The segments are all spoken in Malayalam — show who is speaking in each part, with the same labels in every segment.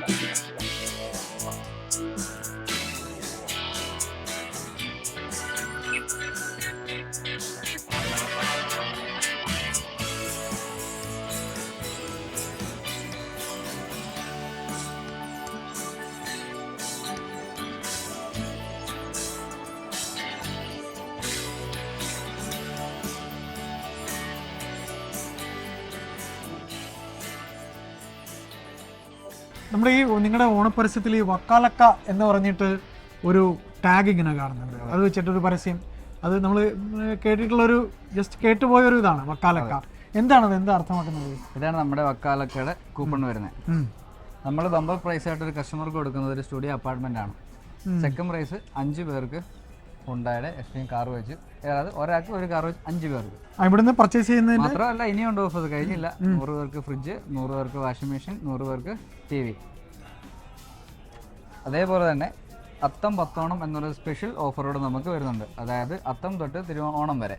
Speaker 1: Bye. നമ്മുടെ ഈ നിങ്ങളുടെ ഓണപ്പരസ്യത്തിൽ ഈ വക്കാലക്ക എന്ന് പറഞ്ഞിട്ട് ഒരു ടാഗ് ഇങ്ങനെ കാണുന്നുണ്ട്. അത് വെച്ചിട്ടൊരു പരസ്യം. അത് നമ്മൾ കേട്ടിട്ടുള്ളൊരു ജസ്റ്റ് കേട്ടുപോയ ഒരു ഇതാണ് വക്കാലക്ക എന്താണത്? എന്താ അർത്ഥമാക്കുന്നത്?
Speaker 2: ഇതാണ് നമ്മുടെ വക്കാലക്കയുടെ കൂപ്പൺ വരുന്നത് നമ്മൾ ബമ്പർ പ്രൈസ് ആയിട്ട് ഒരു കസ്റ്റമർക്ക് കൊടുക്കുന്നത് ഒരു സ്റ്റുഡിയോ അപ്പാർട്ട്മെന്റ് ആണ്. സെക്കൻഡ് പ്രൈസ് അഞ്ച് പേർക്ക് ഉണ്ടായുടെ എക്സ്ട്രീം കാർ വെച്ച്. അതായത് ഒരാൾക്ക് ഒരു കാർ വെച്ച് അഞ്ച് പേർക്ക്
Speaker 1: ഇവിടുന്ന് പർച്ചേസ് ചെയ്യുന്നതിന്
Speaker 2: മാത്രമല്ല ഇനിയുണ്ട് അത് കഴിഞ്ഞില്ല. നൂറ് പേർക്ക് ഫ്രിഡ്ജ് നൂറ് പേർക്ക് വാഷിംഗ് മെഷീൻ നൂറ് പേർക്ക് ടി വി അതേപോലെ തന്നെ അത്തം പത്തോണം എന്നൊരു സ്പെഷ്യൽ ഓഫറോട് നമുക്ക് വരുന്നുണ്ട്. അതായത് അത്തം തൊട്ട് തിരുവോണം വരെ.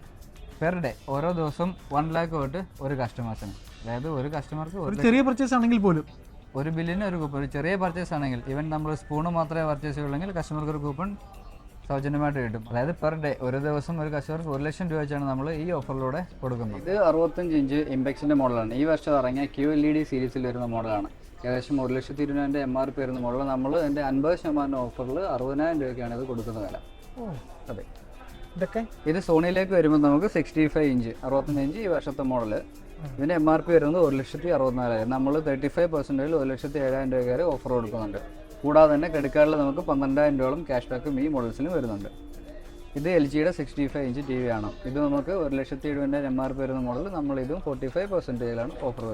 Speaker 2: പെർ ഡേ ഓരോ ദിവസം വൺ ലാക്ക് തൊട്ട് ഒരു കസ്റ്റമേഴ്സിന് അതായത് ഒരു കസ്റ്റമർക്ക് ഒരു
Speaker 1: ചെറിയ പർച്ചേസ് ആണെങ്കിൽ പോലും.
Speaker 2: ഒരു ബില്ലിന് ഒരു കൂപ്പൺ ഒരു ചെറിയ പർച്ചേസ് ആണെങ്കിൽ ഈവൻ നമ്മൾ സ്പൂണ് മാത്രമേ പർച്ചേസ് ചെയ്യുള്ളെങ്കിൽ കസ്റ്റമർക്ക് ഒരു കൂപ്പൺ സൗജന്യമായിട്ട് കിട്ടും. അതായത് പെർ ഡേ ഒരു ദിവസം ഒരു കസ്റ്റമർക്ക് ഒരു ലക്ഷം രൂപ വെച്ചാണ് നമ്മൾ ഈ ഓഫറിലൂടെ കൊടുക്കുന്നത്. ഇത് അറുപത്തഞ്ച് ഇഞ്ച് ഇമ്പെക്സിന്റെ മോഡലാണ്. ഈ വർഷം ഇറങ്ങിയ ക്യൂ എൽ ഇ ഡി സീരീസിൽ വരുന്ന മോഡലാണ്. ഏകദേശം ഒരു ലക്ഷത്തി ഇരുപതിനായിരം എം ആർ പി വരുന്ന മോഡൽ നമ്മൾ അതിന്റെ അൻപത് ശതമാനം ഓഫറിൽ അറുപതിനായിരം രൂപയ്ക്കാണ് ഇത് കൊടുക്കുന്ന വില. അതെ.
Speaker 1: ഇതൊക്കെ?
Speaker 2: ഇത് സോണിയിലേക്ക് വരുമ്പോൾ നമുക്ക് സിക്സ്റ്റി ഫൈവ് ഇഞ്ച് അറുപത്തഞ്ച് ഇഞ്ച് ഈ വർഷത്തെ മോഡൽ ഇതിന്റെ എം ആർ പി വരുന്നത് ഒരു ലക്ഷത്തി അറുപത്തിനാലായിരം. നമ്മൾ തേർട്ടി ഫൈവ് പെർസെന്റേജിൽ ഒരു ലക്ഷത്തി ഏഴായിരം രൂപ വരെ ഓഫർ കൊടുക്കുന്നുണ്ട്. കൂടാതെ തന്നെ ക്രെഡിറ്റ് കാർഡിൽ നമുക്ക് പന്ത്രണ്ടായിരം രൂപ ക്യാഷ് ബാക്കും ഈ മോഡൽസിന് വരുന്നുണ്ട്. ഇത് എൽ ജിയുടെ sixty five inch T V ആണ്. ഇത് നമുക്ക് ഒരു ലക്ഷത്തി എഴുപതിനായിരം എം ആർ പി വരുന്ന മോഡൽ നമ്മൾ ഇതും ഫോർട്ടി ഫൈവ് പെർസെന്റേജിലാണ് ഓഫർ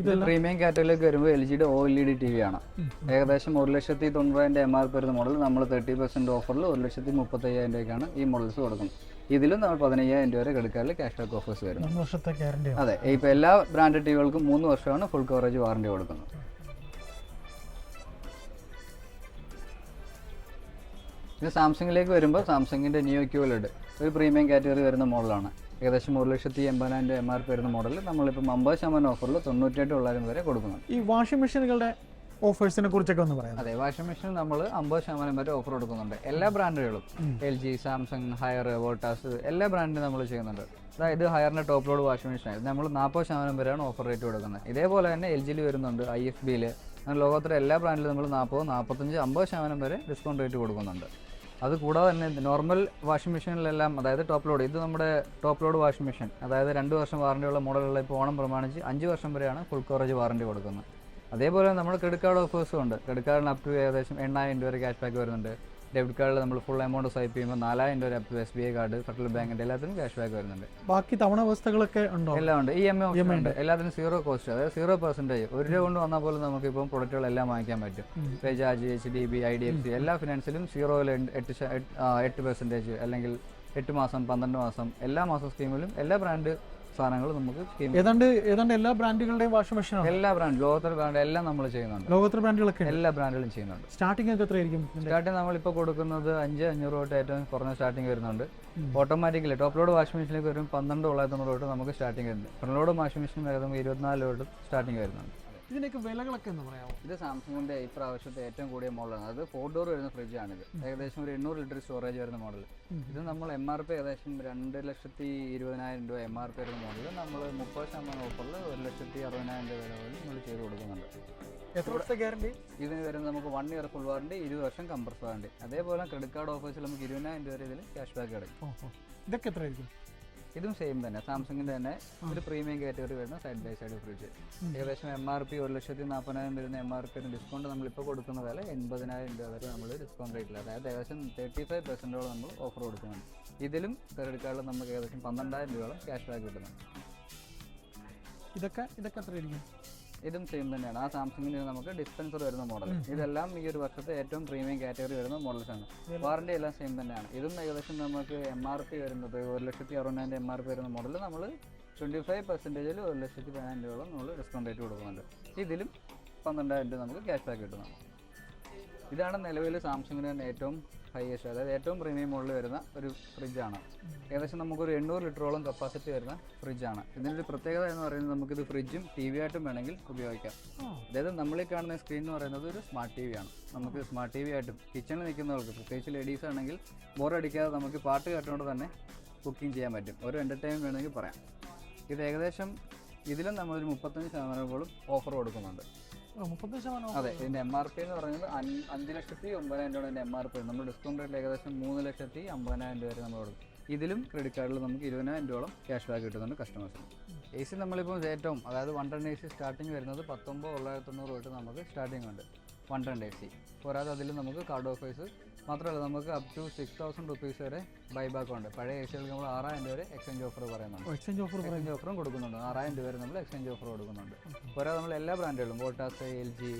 Speaker 2: ഇത് പ്രീമിയം കാറ്റഗറിയിലേക്ക് വരുമ്പോൾ എൽ ജിയുടെ O L E D T V ആണ്. ഏകദേശം ഒരു ലക്ഷത്തി തൊണ്ണൂറായിരം എം ആർ പി വരുന്ന മോഡൽ നമ്മൾ തേർട്ടി പെർസെന്റ് ഓഫറിൽ ഒരു ലക്ഷത്തി മുപ്പത്തയ്യായിരം രൂപയ്ക്കാണ് ഈ മോഡൽസ് കൊടുക്കുന്നത്. ഇതിലും നമ്മൾ പതിനയ്യായിരം രൂപ വരെ ക്രെഡിറ്റ് ക്യാഷ് ബാക്ക് ഓഫേഴ്സ് വരും
Speaker 1: വർഷത്തെ ഗ്യാരണ്ടി
Speaker 2: അതെ ഇപ്പോൾ എല്ലാ ബ്രാൻഡ് ടിവികൾക്കും മൂന്ന് വർഷമാണ് ഫുൾ കവറേജ് വാറണ്ടി കൊടുക്കുന്നത്. ഇത് സാംസങ്ങിലേക്ക് വരുമ്പോൾ സാംസങ്ങിന്റെ നിയോ ക്യൂലഡ് ഒരു പ്രീമിയം കാറ്റഗറി വരുന്ന മോഡലാണ്. ഏകദേശം ഒരു ലക്ഷത്തി എൺപതിനായിരം രൂപ എം ആർ പി വരുന്ന മോഡൽ നമ്മളിപ്പോൾ അമ്പത് ശതമാനം ഓഫറിൽ തൊണ്ണൂറ്റെട്ട് തൊള്ളായിരം വരെ കൊടുക്കുന്നുണ്ട്.
Speaker 1: ഈ വാഷിംഗ് മെഷീനുകളുടെ ഓഫേഴ്സിനെ കുറിച്ചൊക്കെ ഒന്ന് പറയാം
Speaker 2: അതെ വാഷിംഗ് മെഷീൻ നമ്മൾ അമ്പത് ശതമാനം വരെ ഓഫർ കൊടുക്കുന്നുണ്ട്. എല്ലാ ബ്രാൻഡുകളും. L G Samsung Haier Voltas എല്ലാ ബ്രാൻഡിനും നമ്മൾ ചെയ്യുന്നുണ്ട്. അതായത് ഹയറിന്റെ ടോപ്പ് ലോഡ് വാഷിംഗ് മെഷീൻ ആയിരുന്നു. നമ്മൾ നാൽപ്പത് ശതമാനം വരെയാണ് ഓഫർ റേറ്റ് കൊടുക്കുന്നത്. ഇതേപോലെ തന്നെ എൽ ജിയിൽ വരുന്നുണ്ട് ഐ എഫ് ബിയിൽ അങ്ങനെ ലോകത്തിലെ എല്ലാ ബ്രാൻഡിലും നമ്മൾ നാൽപ്പത് നാൽപ്പത്തഞ്ച് അമ്പത് ശതമാനം വരെ ഡിസ്കൗണ്ട് റേറ്റ് കൊടുക്കുന്നുണ്ട്. അത് കൂടാതെ തന്നെ നോർമൽ വാഷിംഗ് മെഷീനിലെല്ലാം അതായത് ടോപ്പ് ലോഡ് ഇത് നമ്മുടെ ടോപ്പ് ലോഡ് വാഷിംഗ് മെഷീൻ അതായത് രണ്ട് വർഷം വാറണ്ടിയുള്ള മോഡലുള്ള ഇപ്പോൾ ഓണം പ്രമാണിച്ച് അഞ്ച് വർഷം വരെയാണ് ഫുൾ കവറേജ് വാറണ്ടി കൊടുക്കുന്നത്. അതേപോലെ നമ്മൾ ക്രെഡിറ്റ് കാർഡ് ഓഫേഴ്സും ഉണ്ട്. ക്രെഡിറ്റ് കാർഡിന് അപ് ടു ഏകദേശം എണ്ണായിരം രൂപ വരെ ക്യാഷ് ബാക്ക് വരുന്നുണ്ട്. ഡെബിറ്റ് കാർഡിൽ നമ്മൾ ഫുൾ എമൗണ്ട് സ്വൈപ്പ് ചെയ്യുമ്പോൾ നാലായിരം രൂപ up to S B I card Federal ബാങ്കിന്റെ എല്ലാത്തിനും ക്യാഷ് ബാക്ക് വരുന്നുണ്ട്.
Speaker 1: ബാക്കി തവണ വ്യവസ്ഥകളൊക്കെ ഉണ്ടോ?
Speaker 2: എല്ലാം ഉണ്ട്. ഇ എം ഐ ഉണ്ട്. എല്ലാത്തിനും സീറോ കോസ്റ്റ് അതായത് സീറോ പെർസെന്റേജ് ഒരു രൂപ കൊണ്ട് വന്നാൽ പോലും നമുക്കിപ്പം പ്രൊഡക്റ്റുകളെല്ലാം വാങ്ങിക്കാൻ പറ്റും. Recharge H D B I D F C എല്ലാ ഫിനാൻസിലും സീറോയിൽ എട്ട് എട്ട് പെർസെന്റേജ് അല്ലെങ്കിൽ എട്ട് മാസം പന്ത്രണ്ട് മാസം എല്ലാ മാസം സ്കീമിലും എല്ലാ ബ്രാൻഡ് സാധനങ്ങളും നമുക്ക്
Speaker 1: ഏതാണ്ട് ഏതാണ്ട് എല്ലാ ബ്രാൻഡുകളുടെയും വാഷിംഗ് മെഷീനാണ്?
Speaker 2: എല്ലാ ബ്രാൻഡ് ലോകത്തിലെ ബ്രാൻഡ് എല്ലാം നമ്മൾ ചെയ്യുന്നുണ്ട്.
Speaker 1: ലോകത്തെ ബ്രാൻഡുകളൊക്കെ
Speaker 2: എല്ലാ ബ്രാൻഡുകളും ചെയ്യുന്നുണ്ട്.
Speaker 1: സ്റ്റാർട്ടിംഗ് ഒക്കെ എത്രയായിരിക്കും?
Speaker 2: സ്റ്റാർട്ടിംഗ് നമ്മളിപ്പോൾ കൊടുക്കുന്നത് അഞ്ച് അഞ്ഞൂറ് തൊട്ട് ഏറ്റവും കുറഞ്ഞ സ്റ്റാർട്ടിംഗ് വരുന്നുണ്ട്. ഓട്ടോമാറ്റിക്കലി ടോപ്പ് ലോഡ് വാഷിംഗ് മെഷീനിലേക്ക് വരും പന്ത്രണ്ട് തൊള്ളായിരത്തി തൊണ്ണൂറ് തൊട്ട് നമുക്ക് സ്റ്റാർട്ടിംഗ് വരുന്നുണ്ട്. ഫ്രണ്ട് ലോഡ് വാഷിംഗ് മെഷീൻ വരുന്നത് ഇരുപത്തിനാല് തൊട്ട് സ്റ്റാർട്ടിംഗ് വരുന്നുണ്ട്.
Speaker 1: ഇതിന്റെയൊക്കെ വിലകളൊക്കെ എന്ന് പറയാമോ?
Speaker 2: ഇത് സാംസങ്ങിന്റെ ഇപ്രാവശ്യത്തെ ഏറ്റവും കൂടിയ മോഡലാണ്. അത് ഫോർ ഡോർ വരുന്ന ഫ്രിഡ്ജാണിത് ഏകദേശം ഒരു എണ്ണൂറ് ലിറ്റർ സ്റ്റോറേജ് വരുന്ന മോഡൽ ഇത് നമ്മൾ എം ആർ പി ഏകദേശം രണ്ട് ലക്ഷത്തി ഇരുപതിനായിരം രൂപ എം ആർ പി വരുന്ന മോഡൽ നമ്മൾ മുപ്പത് ശതമാനം ഓഫറിൽ ഒരു ലക്ഷത്തി അറുപതിനായിരം രൂപ വരെ നമ്മൾ ചെയ്ത് കൊടുക്കുന്നുണ്ട്.
Speaker 1: എത്ര വർഷത്തെ ഗ്യാരണ്ടി
Speaker 2: ഇതിന് വരുന്നത് നമുക്ക് വൺ ഇയർ ഫുൾ വാറണ്ടി ഇരുപത് വർഷം കംപ്രസ് വാറണ്ടി അതേപോലെ ക്രെഡിറ്റ് കാർഡ് ഓഫേഴ്സിൽ നമുക്ക് ഇരുപതിനായിരം രൂപ വരെ ഇതിൽ ക്യാഷ് ബാക്ക് കിടക്കും
Speaker 1: ഇതൊക്കെ എത്രയായിരിക്കും?
Speaker 2: ഇതും സെയിം തന്നെ. സാംസങ്ങിന്റെ തന്നെ ഒരു പ്രീമിയം കാറ്റഗറി വരുന്ന സൈഡ് ബൈ സൈഡ് ഫ്രിഡ്ജ് ഏകദേശം എം ആർ പി ഒരു ലക്ഷത്തി നാൽപ്പതിനായിരം വരുന്ന എം ആർ പി ഡിസ്കൗണ്ട് നമ്മളിപ്പോൾ കൊടുക്കുന്ന വില എൺപതിനായിരം രൂപ വരെ നമ്മൾ ഡിസ്കൗണ്ട് റേറ്റിൽ അതായത് ഏകദേശം തേർട്ടി ഫൈവ് പെർസെന്റോളം നമ്മൾ ഓഫർ കൊടുക്കുന്നുണ്ട്. ഇതിലും ക്രെഡിറ്റ് കാർഡിൽ നമുക്ക് ഏകദേശം പന്ത്രണ്ടായിരം രൂപയോളം ക്യാഷ് ബാക്ക് കിട്ടുന്നുണ്ട്.
Speaker 1: ഇതൊക്കെ ഇതൊക്കെ എത്രയായിരിക്കും?
Speaker 2: ഇതും സെയിം തന്നെയാണ്. ആ സാംസങ്ങിന് നമുക്ക് ഡിസ്പെൻസർ വരുന്ന മോഡൽ ഇതെല്ലാം ഈ ഒരു വർഷത്തെ ഏറ്റവും പ്രീമിയം കാറ്റഗറി വരുന്ന മോഡൽസ് ആണ്. വാറണ്ടി എല്ലാം സെയിം തന്നെയാണ്. ഇതും ഏകദേശം നമുക്ക് എം ആർ പി വരുന്നത് ഒരു ലക്ഷത്തി അറുപതിനായിരം എം ആർ പി വരുന്ന മോഡൽ നമ്മൾ ട്വന്റി ഫൈവ് പെർസെന്റേജിൽ ഒരു ലക്ഷത്തി പതിനായിരം രൂപയോളം നമ്മൾ ഡിസ്കൗണ്ട് റേറ്റ് കൊടുക്കുന്നുണ്ട്. ഇതിലും പന്ത്രണ്ടായിരം രൂപ നമുക്ക് ക്യാഷ് ബാക്ക് കിട്ടുന്നതാണ്. ഇതാണ് നിലവിൽ സാംസങ്ങിന് തന്നെ ഏറ്റവും ഹൈയസ്റ്റ് അതായത് ഏറ്റവും പ്രീമിയം മോഡൽ വരുന്ന ഒരു ഫ്രിഡ്ജാണ് ഏകദേശം നമുക്കൊരു എണ്ണൂറ് ലിറ്ററോളം കപ്പാസിറ്റി വരുന്ന ഫ്രിഡ്ജാണ് ഇതിന്റെ ഒരു പ്രത്യേകത എന്ന് പറയുന്നത് നമുക്കിത് ഫ്രിഡ്ജും ടി വി ആയിട്ടും വേണമെങ്കിൽ ഉപയോഗിക്കാം. അതായത് നമ്മളീ കാണുന്ന സ്ക്രീൻ എന്ന് പറയുന്നത് ഒരു സ്മാർട്ട് ടി വി ആണ്. നമുക്ക് സ്മാർട്ട് ടി വി ആയിട്ടും കിച്ചണിൽ നിൽക്കുന്നവർക്ക് പ്രത്യേകിച്ച് ലേഡീസ് ആണെങ്കിൽ ബോറടിക്കാതെ നമുക്ക് പാട്ട് കേട്ടുകൊണ്ട് തന്നെ കുക്കിംഗ് ചെയ്യാൻ പറ്റും. ഒരു എന്റർടൈൻമെന്റ് വേണമെങ്കിൽ പറയാം. ഇത് ഏകദേശം ഇതിലും നമ്മളൊരു മുപ്പത്തഞ്ച് ശതമാനങ്ങളും ഓഫർ കൊടുക്കുന്നുണ്ട്. അതെ ഇതിന്റെ എം ആർ പി എന്ന് പറയുന്നത് അഞ്ച് ലക്ഷത്തി ഒമ്പതിനായിരം രൂപയുടെ എം ആർ പി നമ്മൾ ഡിസ്കൗണ്ട് റേറ്റിൽ ഏകദേശം മൂന്ന് ലക്ഷത്തി അമ്പതിനായിരം രൂപ വരെ നമ്മൾ കൊടുക്കും. ഇതിലും ക്രെഡിറ്റ് കാർഡിൽ നമുക്ക് ഇരുപതിനായിരം രൂപയോളം ക്യാഷ് ബാക്ക് കിട്ടുന്നുണ്ട് കസ്റ്റമേഴ്സിന് എ സി നമ്മളിപ്പോൾ ഏറ്റവും അതായത് one ton A C starting വരുന്നത് പത്തൊമ്പത് തൊള്ളായിരത്തി തൊണ്ണൂറ് തൊട്ട് നമുക്ക് സ്റ്റാർട്ടിംഗ് ഉണ്ട്. വൺ ടൺ എ സി പോരാതെ അതിൽ നമുക്ക് കാർഡ് ഓഫേഴ്സ് മാത്രമല്ല നമുക്ക് up to six thousand rupees വരെ ബൈ ബാക്ക് ഉണ്ട്. പഴയ ഏഷ്യകൾക്ക് നമ്മൾ ആറായിരം രൂപ വരെ എക്സ്ചേഞ്ച് ഓഫർ പറയുന്നുണ്ട്.
Speaker 1: എക്സ്ചേഞ്ച് ഓഫർ
Speaker 2: എക്സ്ചേഞ്ച് ഓഫറും കൊടുക്കുന്നുണ്ട്. ആറായിരം രൂപ വരെ നമ്മൾ എക്സ്ചേഞ്ച് ഓഫർ കൊടുക്കുന്നുണ്ട്. പോരാതെ നമ്മൾ എല്ലാ ബ്രാൻഡുകളും Voltas L G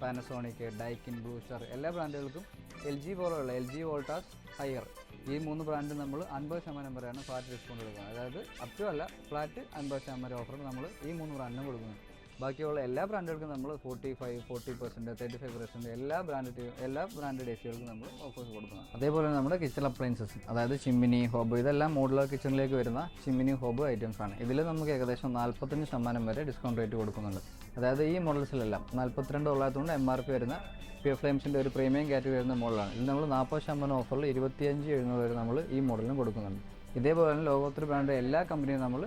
Speaker 2: Panasonic Daikin Bluestar എല്ലാ ബ്രാൻഡുകൾക്കും എൽ ജി പോലെയുള്ള എൽ ജി വോൾട്ടാസ് ഹയർ ഈ മൂന്ന് ബ്രാൻഡ് നമ്മൾ അൻപത് ശതമാനം വരെയാണ് ഫ്ലാറ്റ് ഡിസ്കൗണ്ട് കൊടുക്കുന്നത് അതായത് അപ് ടു അല്ല ഫ്ലാറ്റ് അൻപത് ശതമാനം ഓഫർ നമ്മൾ ഈ മൂന്ന് ബ്രാൻഡിനും കൊടുക്കുന്നുണ്ട്. ബാക്കിയുള്ള എല്ലാ ബ്രാൻഡുകൾക്കും നമ്മൾ forty five forty percent thirty five percent എല്ലാ ബ്രാൻഡ് എല്ലാ ബ്രാൻഡഡ് എ സികൾക്കും നമ്മൾ ഓഫേഴ്സ് കൊടുക്കുന്നത് അതേപോലെ നമ്മുടെ കിച്ചൺ അപ്ലയൻസസ് അതായത് ചിമ്മിനി ഹോബ് ഇതെല്ലാം മോഡുലർ കിച്ചണിലേക്ക് വരുന്ന ചിമ്മിനി ഹോബ് ഐറ്റംസ് ആണ്. ഇതിൽ നമുക്ക് ഏകദേശം നാൽപ്പത്തഞ്ച് ശതമാനം വരെ ഡിസ്കൗണ്ട് റേറ്റ് കൊടുക്കുന്നുണ്ട്. അതായത് ഈ മോഡൽസിലെല്ലാം നാൽപ്പത്തിരണ്ട് തൊള്ളായിരത്തോണ്ട് എം ആർ പി വരുന്ന പി എഫ് ഫ്ലെയിംസിന്റെ ഒരു പ്രീമിയം കാറ്റഗറി വരുന്ന മോഡലാണ് ഇത് നമ്മൾ നാൽപ്പത് ശതമാനം ഓഫറിൽ ഇരുപത്തിയഞ്ച് എഴുന്നൂറ് വരെ നമ്മൾ ഈ മോഡലിന് കൊടുക്കുന്നുണ്ട്. ഇതേപോലെ തന്നെ ലോകോത്തര ബ്രാൻഡ് എല്ലാ കമ്പനിയും നമ്മൾ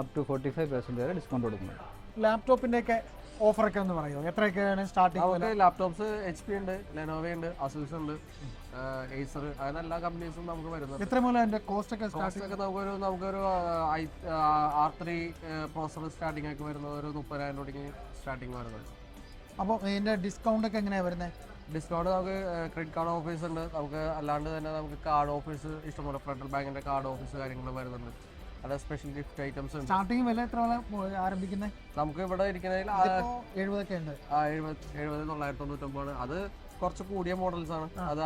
Speaker 2: up to forty five percent വരെ ഡിസ്കൗണ്ട് കൊടുക്കുന്നുണ്ട്.
Speaker 1: ലാപ്ടോപ്പിന്റെ ഒക്കെ ഓഫറൊക്കെ ഒന്ന് പറയുമോ? എത്രയൊക്കെയാണ് സ്റ്റാർട്ടിങ്
Speaker 3: നമുക്ക് ലാപ്ടോപ്സ് എച്ച് പി ഉണ്ട് ലെനോവ ഉണ്ട് അസൂസ് ഉണ്ട് ഏസർ അങ്ങനെ എല്ലാ കമ്പനീസും നമുക്ക് വരുന്നത്
Speaker 1: എത്ര മൂലം അതിന്റെ കോസ്റ്റ് ഒക്കെ സ്റ്റാർട്ട്
Speaker 3: കോസ്റ്റ് ഒക്കെ നമുക്കൊരു നമുക്കൊരു ആർ ത്രീ പ്രോസർ സ്റ്റാർട്ടിംഗ് ഒക്കെ വരുന്നത് ഒരു മുപ്പതിനായിരം രൂപയ്ക്ക് സ്റ്റാർട്ടിങ് വരുന്നത്
Speaker 1: അപ്പോൾ ഇതിന്റെ ഡിസ്കൗണ്ട് ഒക്കെ എങ്ങനെയാണ് വരുന്നത്
Speaker 3: ഡിസ്കൗണ്ട് നമുക്ക് ക്രെഡിറ്റ് കാർഡ് ഓഫീസ് ഉണ്ട്. നമുക്ക് അല്ലാണ്ട് തന്നെ നമുക്ക് കാർഡ് ഓഫീസ് ഇഷ്ടംപോലെ ഫെഡറൽ ബാങ്കിന്റെ കാർഡ് ഓഫീസ് കാര്യങ്ങൾ വരുന്നുണ്ട്. അത് സ്പെഷ്യൽ ഗിഫ്റ്റ് ഐറ്റംസ് ഉണ്ട്
Speaker 1: സ്റ്റാർട്ടിങ് വില എത്ര ആരംഭിക്കുന്നത്
Speaker 3: നമുക്ക് ഇവിടെ ഇരിക്കുന്നതിൽ
Speaker 1: എഴുപതൊക്കെ ഉണ്ട്.
Speaker 3: ആ എഴുപത് എഴുപത് തൊള്ളായിരത്തി തൊണ്ണൂറ്റൊമ്പത് അത് കുറച്ച് കൂടിയ മോഡൽസ് ആണ്. അത്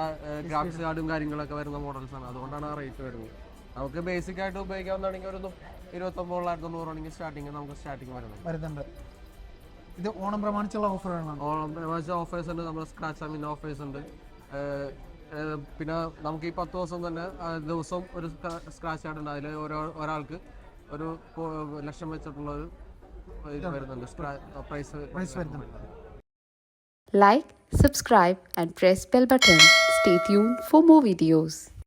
Speaker 3: ഗ്രാഫിക്സ് കാർഡും കാര്യങ്ങളൊക്കെ വരുന്ന മോഡൽസ് ആണ്. അതുകൊണ്ടാണ് ആ റേറ്റ് വരുന്നത്. നമുക്ക് ബേസിക് ആയിട്ട് ഉപയോഗിക്കാവുന്നതാണെങ്കിൽ ഒരു ഇരുപത്തൊമ്പത് തൊള്ളായിരത്തി തൊണ്ണൂറാണെങ്കിൽ സ്റ്റാർട്ടിങ് നമുക്ക് സ്റ്റാർട്ടിങ് വരുന്നത്.
Speaker 1: വരുന്നുണ്ട്. ഇത് ഓണം പ്രമാണിച്ചുള്ള ഓഫറാണ്
Speaker 3: ഓണം പ്രമാണിച്ച ഓഫേഴ്സ് ഉണ്ട്. നമ്മുടെ സ്ക്രാച്ച് ആമിന്റെ ഓഫേഴ്സ് ഉണ്ട്. പിന്നെ നമുക്ക് ഈ പത്ത് ദിവസം തന്നെ ദിവസം ഒരു സ്ക്രാച്ച് കാർഡ് ഉണ്ട് അതിൽ ഓരോ ഒരാൾക്ക് ഒരു ലക്ഷം വെച്ചിട്ടുള്ള ഒരു ഇത് വരുന്നുണ്ട് പ്രൈസ്
Speaker 1: പ്രൈസ് വരുന്നുണ്ട്
Speaker 4: Like, subscribe, and press bell button. Stay tuned for more videos.